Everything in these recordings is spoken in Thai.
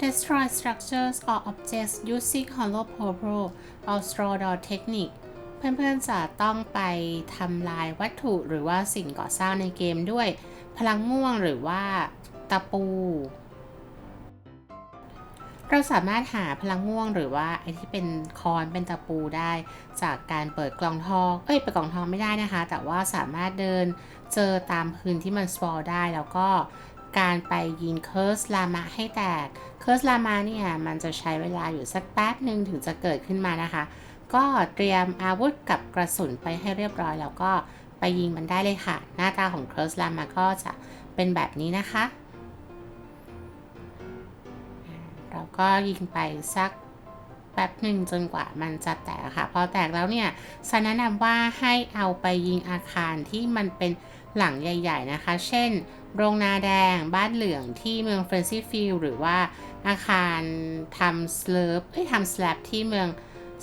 destroy structures or objects using hollow pebble or straw door technique เพื่อนๆจะต้องไปทำลายวัตถุหรือว่าสิ่งก่อสร้างในเกมด้วย พลังม่วงหรือว่าตะปู เราสามารถหาพลังม่วงหรือว่าไอที่เป็นคอนเป็นตะปูได้ จากการเปิดกล่องทอง เอ้ยเปิดกล่องทองไม่ได้นะคะ แต่ว่าสามารถเดินเจอตามพื้นที่มันสปอร์ได้แล้วก็ การไปยิงเคิร์สลามะให้แตกเคิร์สลามาเนี่ยมันจะใช้เวลาอยู่สักแป๊บหนึ่งถึงจะเกิดขึ้นมานะคะ ก็เตรียมอาวุธกับกระสุนไปให้เรียบร้อย แล้วก็ไปยิงมันได้เลยค่ะ หน้าตาของเคิร์สลามาก็จะเป็นแบบนี้นะคะ เราก็ยิงไปสักแป๊บหนึ่งจนกว่ามันจะแตกค่ะ พอแตกแล้วเนี่ยฉันแนะนำว่าให้เอาไปยิงอาคารที่มันเป็น หลังใหญ่ ๆนะคะ เช่น โรงนาแดง บ้านเหลืองที่เมืองเฟรนซีฟิลหรือว่าอาคารทำสเลปเอ้ยทำสแลบที่เมือง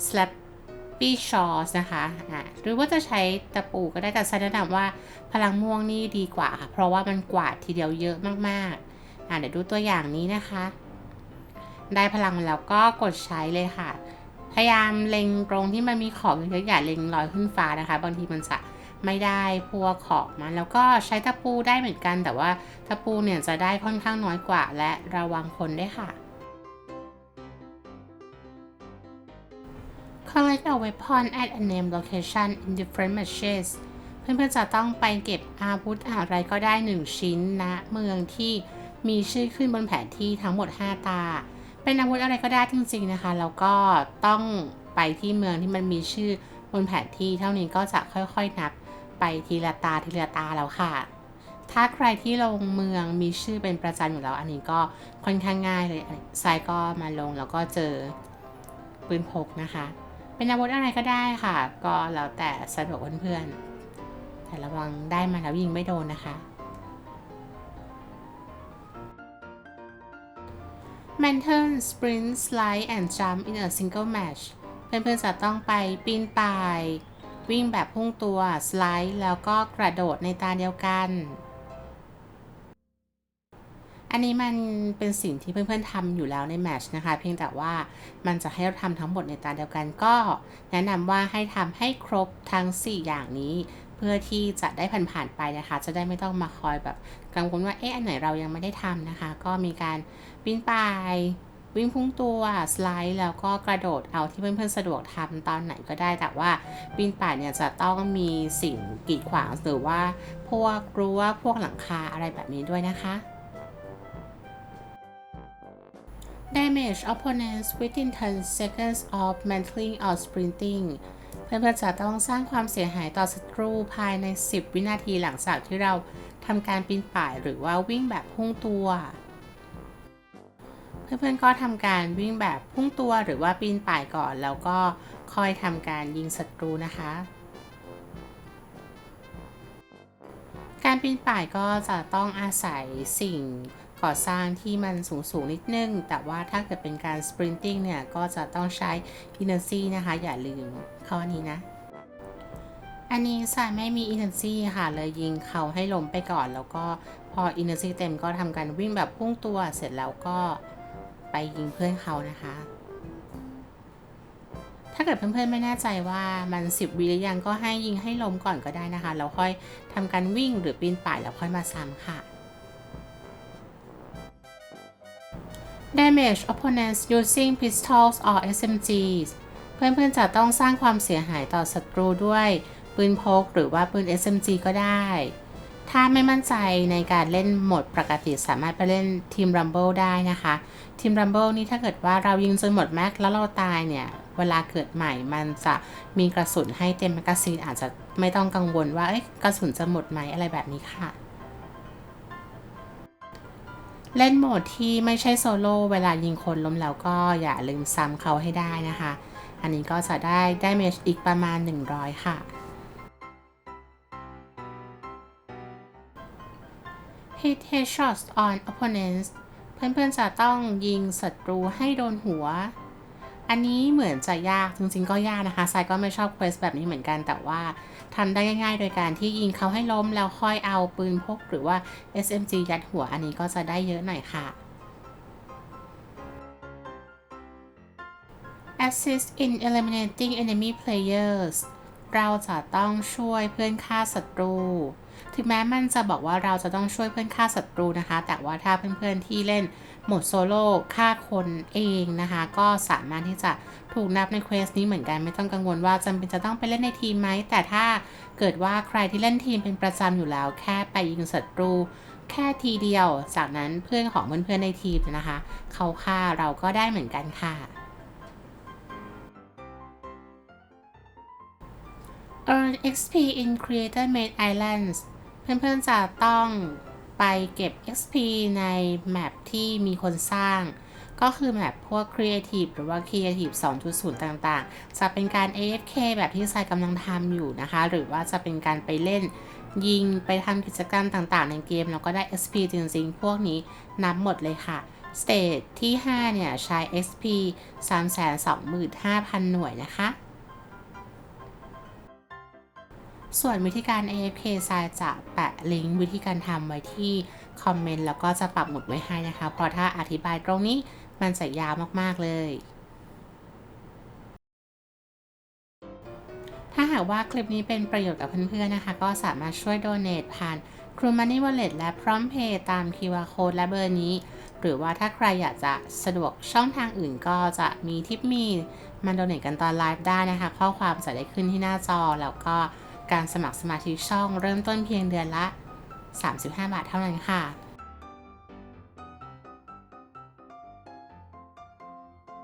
สแลปปี้ชอสนะคะอะหรือว่าจะใช้ตะปูก็ได้แต่ฉันแนะนำว่าพลังม่วงนี่ดีกว่าค่ะ เพราะว่ามันกวาดทีเดียวเยอะมากๆอะเดี๋ยวดูตัวอย่างนี้นะคะ ได้พลังแล้วก็กดใช้เลยค่ะ พยายามเล็งตรงที่มันมีของเยอะๆอย่าเล็งลอยขึ้นฟ้านะคะ บางทีมันจะ ไม่ได้พวกขอมันแล้วก็ใช้ตะปูได้เหมือนกัน แต่ว่าตะปูเนี่ยจะได้ค่อนข้างน้อยกว่า และระวังคนได้ค่ะ Collect a weapon at a named location in different matches เพื่อนๆจะต้องไปเก็บอาวุธอะไรก็ได้ 1 ชิ้นณนะเมืองที่มีชื่อขึ้นบนแผนที่ทั้งหมด 5 ตา เป็นอาวุธอะไรก็ได้จริงๆนะคะ แล้วก็ต้องไปที่เมืองที่มันมีชื่อบนแผนที่เท่านี้ก็จะค่อยๆนับ ไปทีละตาทีละตาแล้วค่ะ ถ้าใครที่ลงเมืองมีชื่อเป็นประจันอยู่แล้ว อันนี้ก็ค่อนข้างง่ายเลยทรายก็มาลงแล้วก็เจอปืนพกนะคะ เป็นอาวุธอะไรก็ได้ค่ะ ก็แล้วแต่สะดวกเพื่อนๆแต่ระวังได้มาแล้วยิงไม่โดนนะคะ m a n t o n sprint slide and jump in a single match เพื่อนๆจะต้องไปปีนป่าย วิ่งแบบพุ่งตัว สไลด์ แล้วก็กระโดดในตาเดียวกัน อันนี้มันเป็นสิ่งที่เพื่อนๆทำอยู่แล้วในแมชนะคะ เพียงแต่ว่ามันจะให้เราทำทั้งหมดในตาเดียวกันก็ แนะนำว่าให้ทำให้ครบทั้ง 4 อย่างนี้เพื่อที่จะได้ผ่านๆไปนะคะ จะได้ไม่ต้องมาคอยแบบกังวลว่าเอ๊ะอันไหนเรายังไม่ได้ทำนะคะ ก็มีการปีนป่าย วิ่งพุ่งตัวสไลด์แล้วก็กระโดดเอาที่เพื่อนๆสะดวกทำตอนไหนก็ได้ แต่ว่าปีนป่ายเนี่ยจะต้องมีสิ่งกีดขวางหรือว่าพวกรั้วพวกหลังคาอะไรแบบนี้ด้วยนะคะ damage opponents within 10 seconds of mantling or sprinting เพื่อนๆจะต้องสร้างความเสียหายต่อศัตรูภายใน 10 วินาทีหลังจากที่เราทำการปีนป่ายหรือว่าวิ่งแบบพุ่งตัว เพื่อนๆก็ทำการวิ่งแบบพุ่งตัวหรือว่าปีนป่ายก่อน แล้วก็ค่อยทำการยิงศัตรูนะคะ การปีนป่ายก็จะต้องอาศัยสิ่งก่อสร้างที่มันสูงสูงนิดนึง แต่ว่าถ้าเกิดเป็นการ sprinting เนี่ย ก็จะต้องใช้ inercy นะคะ อย่าลืมข้อนี้นะ อันนี้สายไม่มี inercy ค่ะ เลยยิงเขาให้ล้มไปก่อน แล้วก็พอ inercy เต็มก็ทำการวิ่งแบบพุ่งตัวเสร็จแล้วก็ ไปยิงเพื่อนเขานะคะ ถ้าเกิดเพื่อนๆไม่แน่ใจว่ามัน 10วิหรือยังก็ให้ยิงให้ล้มก่อนก็ได้นะคะแล้วค่อยทำการวิ่งหรือปีนป่ายแล้วค่อยมาซ้ำค่ะ damage opponents using pistols or SMGs เพื่อนๆจะต้องสร้างความเสียหายต่อศัตรูด้วยปืนพกหรือว่าปืน SMG ก็ได้ ถ้าไม่มั่นใจในการเล่นโหมดปกติสามารถไปเล่นทีม Rumble ได้นะคะทีม Rumble นี่ถ้าเกิดว่าเรายิงจนหมดแม็กแล้วเราตายเนี่ย เวลาเกิดใหม่มันจะมีกระสุนให้เต็มแมกกาซีนอาจจะไม่ต้องกังวลว่าเอ้กระสุนจะหมดไหมอะไรแบบนี้ค่ะ เล่นโหมดที่ไม่ใช่โซโล่เวลายิงคนล้มแล้วก็อย่าลืมซ้ำเขาให้ได้นะคะ อันนี้ก็จะได้ได้เมจอีกประมาณ 100 ค่ะ hit headshots on opponents เพื่อนๆจะต้องยิงศัตรูให้โดนหัว อันนี้เหมือนจะยาก จริงๆก็ยากนะคะไซก็ไม่ชอบเควสแบบนี้เหมือนกัน แต่ว่าทำได้ง่ายๆ โดยการที่ยิงเขาให้ล้มแล้วค่อยเอาปืนพกหรือว่า SMG ยัดหัว อันนี้ก็จะได้เยอะหน่อยค่ะ assist in eliminating enemy players เราจะต้องช่วยเพื่อนฆ่าศัตรู ถึงแม้มันจะบอกว่าเราจะต้องช่วยเพื่อนฆ่าศัตรูนะคะ แต่ว่าถ้าเพื่อนๆที่เล่นโหมดโซโล่ฆ่าคนเองนะคะ ก็สามารถที่จะถูกนับในเควสนี้เหมือนกันไม่ต้องกังวลว่าจำเป็นจะต้องไปเล่นในทีมไหม แต่ถ้าเกิดว่าใครที่เล่นทีมเป็นประจำอยู่แล้ว แค่ไปยิงศัตรูแค่ทีเดียว จากนั้นเพื่อนของเพื่อนๆในทีมนะคะ เขาฆ่าเราก็ได้เหมือนกันค่ะ Earn XP in Creator Made Islands เพื่อนๆจะต้องไปเก็บ XP ในแมปที่มีคนสร้าง ก็คือแมปพวก Creative หรือว่า Creative 2.0 ต่างๆ จะเป็นการ AFK แบบที่ทรายกำลังทำอยู่นะคะ หรือว่าจะเป็นการไปเล่นยิงไปทำกิจกรรมต่างๆ ในเกม แล้วก็ได้ XP จริงๆ พวกนี้นับหมดเลยค่ะ สเตจที่ 5 เนี่ย ใช้ XP 325,000 หน่วยนะคะ ส่วนวิธีการ AFK ทรายจะแปะลิงก์วิธีการทำไว้ที่คอมเมนต์แล้วก็จะปักหมุดไว้ให้นะคะ เพราะถ้าอธิบายตรงนี้มันจะยาวมาก ๆ เลย ถ้าหากว่าคลิปนี้เป็นประโยชน์กับเพื่อน ๆ นะคะ ก็สามารถช่วยโดเน a t ผ่าน c r u Money Wallet และ PromptPay ตาม QR Code และเบอร์นี้ หรือว่าถ้าใครอยากจะสะดวกช่องทางอื่นก็จะมีทิปมีมันโดเน a t กันตอนไลฟ์ได้นะคะ ข้อความจะได้ขึ้นที่หน้าจอแล้วก็ การสมัครสมาชิกช่องเริ่มต้นเพียงเดือนละ 35 บาทเท่านั้นค่ะ